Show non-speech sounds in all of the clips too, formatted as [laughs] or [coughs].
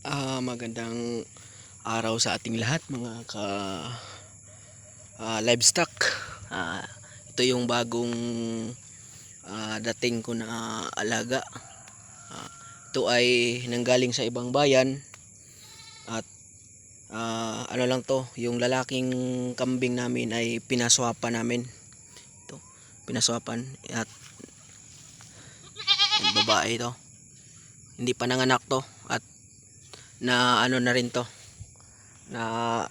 Ah, magandang araw sa ating lahat mga ka ah, livestock. Ah, ito yung bagong ah, dating ko na alaga. Ah, ito ay nanggaling sa ibang bayan at ah, ano lang to, yung lalaking kambing namin ay pinaswapan namin. Ito, pinaswapan at babae ito. Hindi pa nanganak to at na ano na rin to. Na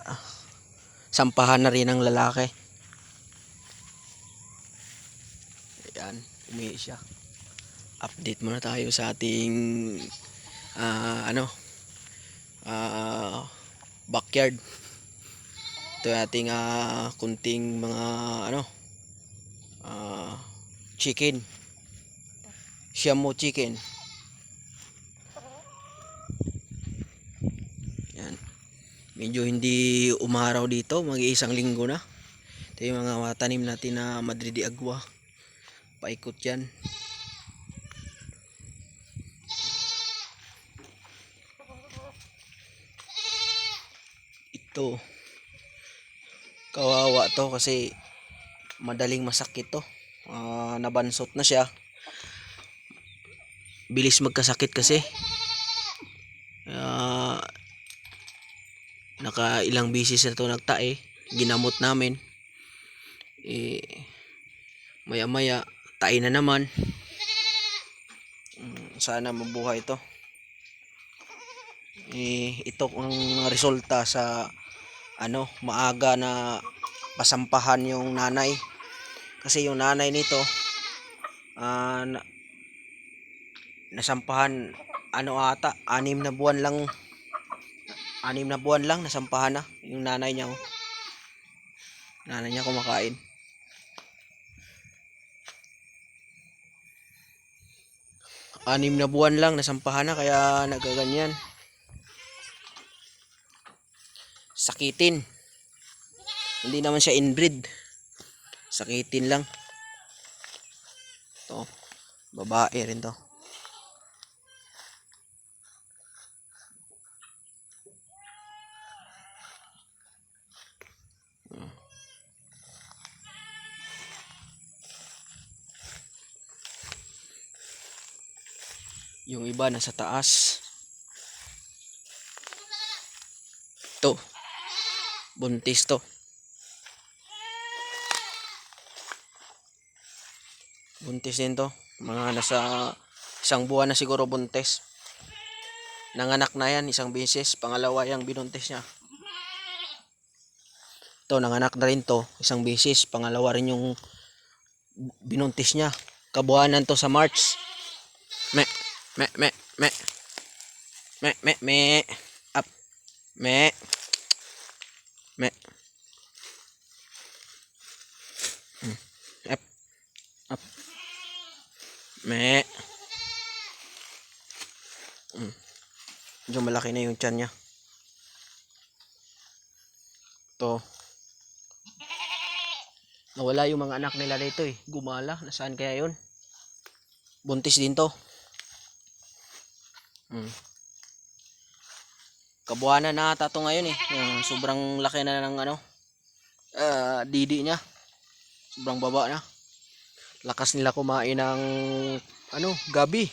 sampahan na rin ng lalaki. Ayan umihi siya. Update muna tayo sa ating ah, ano ah, backyard. Ito ating ah, kunting mga ano ah, chicken. Siamo chicken Medyo hindi umaraw dito, mag-iisang linggo na. Ito yung mga tanim natin na Madridi Agwa. Paikot yan. Ito. Kawawa to kasi madaling masakit to. Ah, nabansot na siya. Bilis magkasakit kasi. Naka ilang bisis na to nagtae. Ginamot namin. Eh maya maya tae na naman. Mm, sana mabuhay ito eh ito ang resulta sa ano maaga na pasampahan yung nanay. Kasi yung nanay nito ah, na, nasampahan ano ata anim na buwan lang anim na buwan lang nasampahan na yung nanay niya oh. nanay niya kumakain. Anim na buwan lang nasampahan na kaya nagaganyan. Sakitin. Hindi naman siya inbreed. Sakitin lang. To babae rin to Yung iba nasa taas. To. Buntis to. Buntis din to. Mga nasa isang buwan na siguro buntis. Nanganak na yan isang beses. Pangalawa yung binuntis niya. To, nanganak na rin to. Isang beses. Pangalawa rin yung binuntis niya. Kabuhanan to sa March. Me, me, me, me. Me, me. Up. Me. Me. Hmm. Up. Up. Me. Hmm. Medyo malaki na yung tiyan niya. To. Nawala yung mga anak nila dito eh. Gumala. Nasaan kaya yun? Buntis din to. Hmm. Na ata to ngayon eh. Yung sobrang laki na ng ano. ah, didi niya. Sobrang baba na. Lakas nila kumain ng ano, gabi.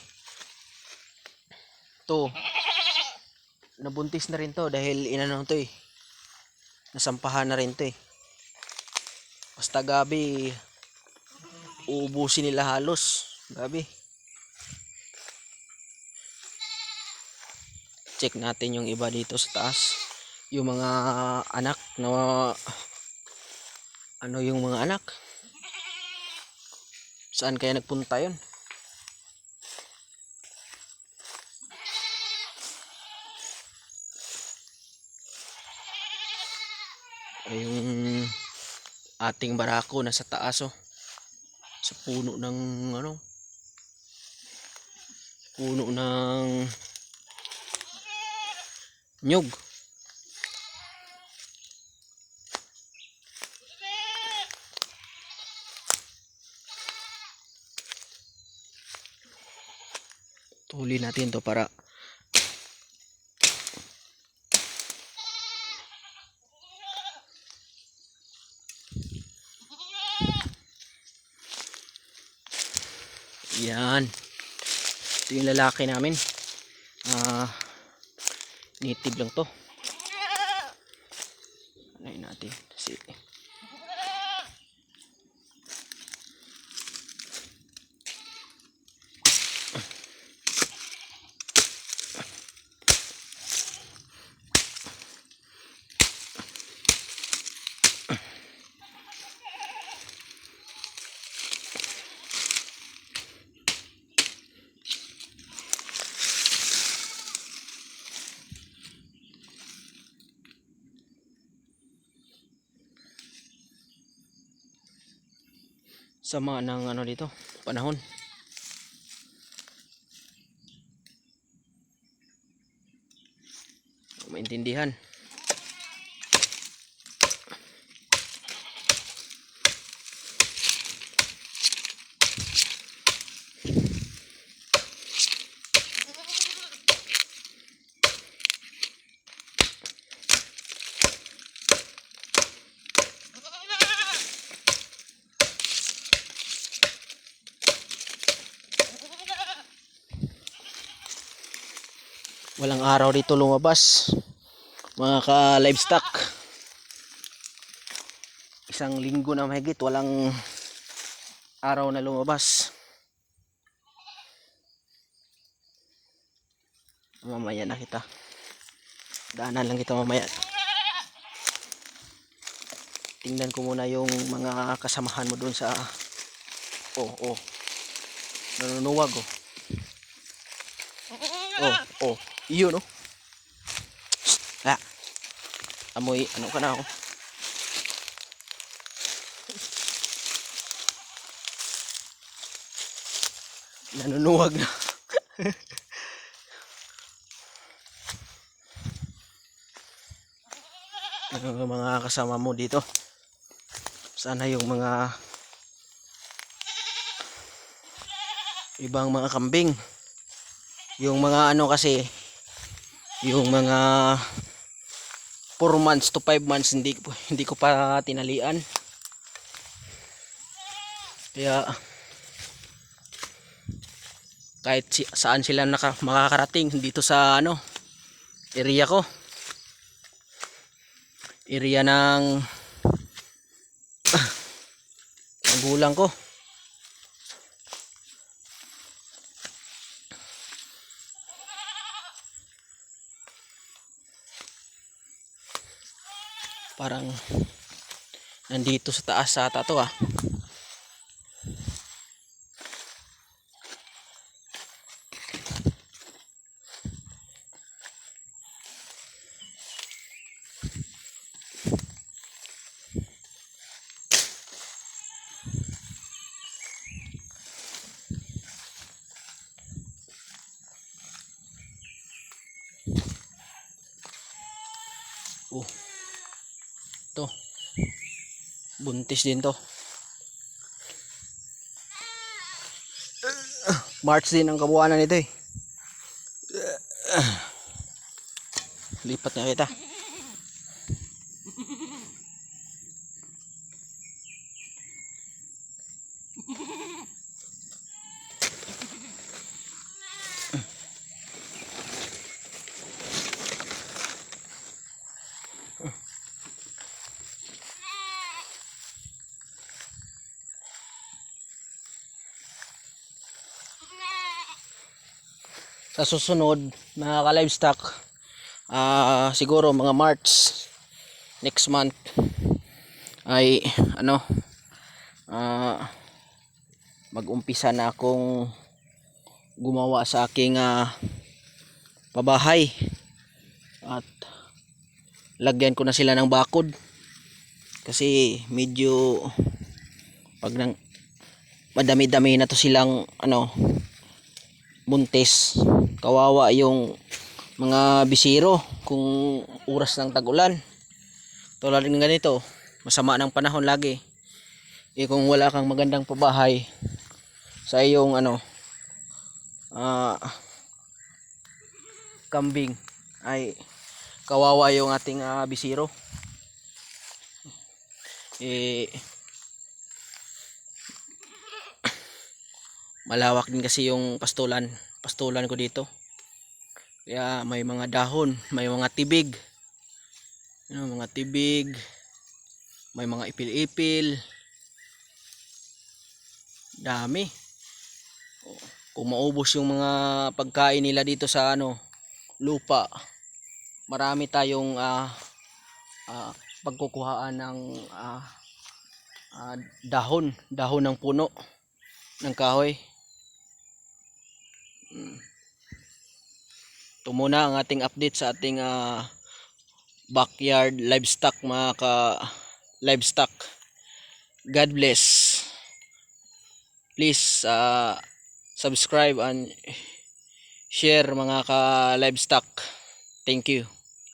To. Nabuntis na rin to dahil inano to eh. Nasampahan na rin to eh. Basta gabi uubusin nila halos. Gabi. Check natin yung iba dito sa taas. Yung mga anak na ano yung mga anak? Saan kaya nagpunta yun? Ay, yung ating barako nasa taas oh. Sa puno ng ano? Puno ng Nyug. Huli natin to para Yan. Ito yung lalaki namin. Ah... Uh, native lang to. Ano natin? Si sama ng ano dito, panahon. Maintindihan. Walang araw dito lumabas. Mga ka-livestock. Isang linggo na mahigit. Walang araw na lumabas. Mamaya na kita. Daanan lang kita mamaya. Tingnan ko muna yung mga kasamahan mo doon sa... Oh, oh. Nanunuwag, oh. Oh, oh. Iyon, no? Ah. Amoy, ano ka na, oh. Nanunuwag na. [laughs] Ano mga kasama mo dito? Sana yung mga ibang mga kambing yung mga ano kasi yung mga 4 months to 5 months hindi hindi ko pa tinalian. Kaya kahit si, saan sila naka, makakarating dito sa ano area ko. Area ng [coughs] gulang ko parang nandito sa taas sa ata to ah buntis din to. March din ang kabuuanan nito eh. Lipat na kita sa susunod mga ka-livestock ah siguro mga March next month ay ano ah mag-umpisa na akong gumawa sa aking ah, pabahay. At lagyan ko na sila ng bakod. Kasi medyo pag nang madami-dami na to silang ano buntis. Kawawa yung mga bisiro kung oras ng tag-ulan. Tulad ng ganito masama ng panahon lagi. Eh kung wala kang magandang pabahay sa iyong ano ah kambing ay kawawa yung ating ah, bisiro. Eh malawak din kasi yung pastulan pastulan ko dito. Kaya may mga dahon may mga tibig. Yun, mga tibig may mga ipil-ipil. Dami. Kung maubos yung mga pagkain nila dito sa ano lupa marami tayong ah ah, pagkukuhaan ng ah, ah, dahon dahon ng puno ng kahoy ito muna ang ating update sa ating ah, backyard livestock mga ka livestock. God bless. Please ah, subscribe and share mga ka livestock thank you